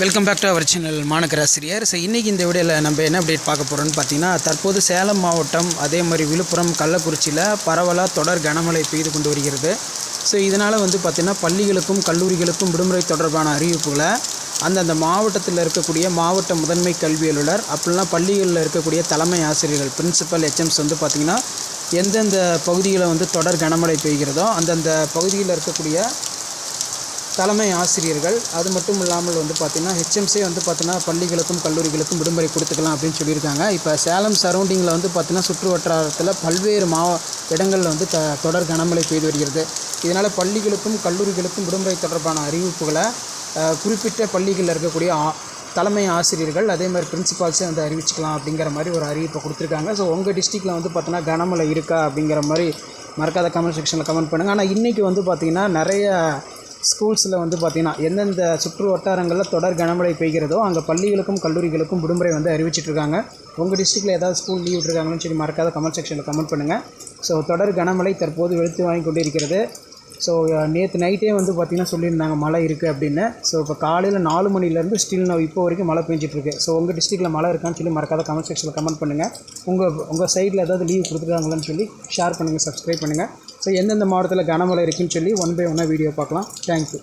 Welcome back to our channel மாநகராசிரியர் so இன்றைக்கி இந்த வீடியோவில் நம்ம என்ன அப்டேட் பார்க்க போகிறோம்னு பார்த்தீங்கன்னா தற்போது சேலம் மாவட்டம் அதே மாதிரி விழுப்புரம் கள்ளக்குறிச்சியில் பரவலாக தொடர் கனமழை பெய்து கொண்டு வருகிறது. ஸோ இதனால் வந்து பார்த்திங்கன்னா பள்ளிகளுக்கும் கல்லூரிகளுக்கும் விடுமுறை தொடர்பான அறிவிப்புகளை அந்தந்த மாவட்டத்தில் இருக்கக்கூடிய மாவட்ட முதன்மை கல்வி அலுவலர் அப்படிலாம் பள்ளிகளில் இருக்கக்கூடிய தலைமை ஆசிரியர்கள் பிரின்சிபல் ஹெச்எம்ஸ் வந்து பார்த்திங்கன்னா எந்தெந்த பகுதியில் வந்து தொடர் கனமழை பெய்கிறதோ அந்தந்த பகுதியில் இருக்கக்கூடிய தலைமை ஆசிரியர்கள் அது மட்டும் இல்லாமல் வந்து பார்த்திங்கன்னா ஹெச்எம்சே வந்து பார்த்திங்கன்னா பள்ளிகளுக்கும் கல்லூரிகளுக்கும் விடுமுறை கொடுத்துக்கலாம் அப்படின்னு சொல்லியிருக்காங்க. இப்போ சேலம் சரௌண்டிங்கில் வந்து பார்த்திங்கன்னா சுற்று வட்டாரத்தில் பல்வேறு மாவ இடங்களில் வந்து த தொடர் கனமழை பெய்து வருகிறது. இதனால் பள்ளிகளுக்கும் கல்லூரிகளுக்கும் விடுமுறை தொடர்பான அறிவிப்புகளை குறிப்பிட்ட பள்ளிகளில் இருக்கக்கூடிய ஆ- தலைமை ஆசிரியர்கள் அதே மாதிரி பிரின்சிபால்ஸே வந்து அறிவிச்சுக்கலாம் அப்படிங்கிற மாதிரி ஒரு அறிவிப்பை கொடுத்துருக்காங்க. ஸோ உங்கள் டிஸ்ட்ரிக்டில் வந்து பார்த்தீங்கன்னா கனமழை இருக்கா அப்படிங்கிற மாதிரி மறக்காத கமெண்ட் செக்ஷனில் கமெண்ட் பண்ணுங்கள் ஆனால் இன்றைக்கி வந்து பார்த்திங்கன்னா நிறைய ஸ்கூல்ஸில் வந்து பார்த்திங்கன்னா எந்தெந்த சுற்று வட்டாரங்களில் தொடர் கனமழை பெய்கிறதோ அங்கே பள்ளிகளுக்கும் கல்லூரிகளுக்கும் விடுமுறை வந்து அறிவிச்சிட்ருக்காங்க. உங்கள் டிஸ்ட்ரிக்டில் ஏதாவது ஸ்கூல் லீவ் விட்டுருக்காங்கன்னு சொல்லி மறக்காத கமெண்ட் செக்ஷனில் கமெண்ட் பண்ணுங்கள் ஸோ தொடர் கனமழை தற்போது வெளுத்து வாங்கி கொண்டு இருக்கிறது ஸோ நேற்று நைட்டே வந்து பார்த்திங்கன்னா சொல்லியிருந்தாங்க மழை இருக்குது அப்படின்னு. ஸோ இப்போ காலையில் நாலு மணிலேருந்து ஸ்டில் நான் இப்போ வரைக்கும் மழை பெஞ்சிட்ருக்கு. ஸோ உங்கள் டிஸ்ட்ரிக்டில் மழை இருக்கான்னு சொல்லி மறக்காத கமெண்ட் செக்ஷனில் கமெண்ட் பண்ணுங்கள் உங்கள் உங்கள் சைடில் ஏதாவது லீவ் கொடுத்துருக்காங்களான்னு சொல்லி ஷேர் பண்ணுங்கள் சப்ஸ்கிரைப் பண்ணுங்கள் ஸோ எந்தெந்த மாவட்டத்தில் கனமழை இருக்குன்னு சொல்லி ஒன் பை ஒன்னாக வீடியோ பார்க்கலாம். Thank you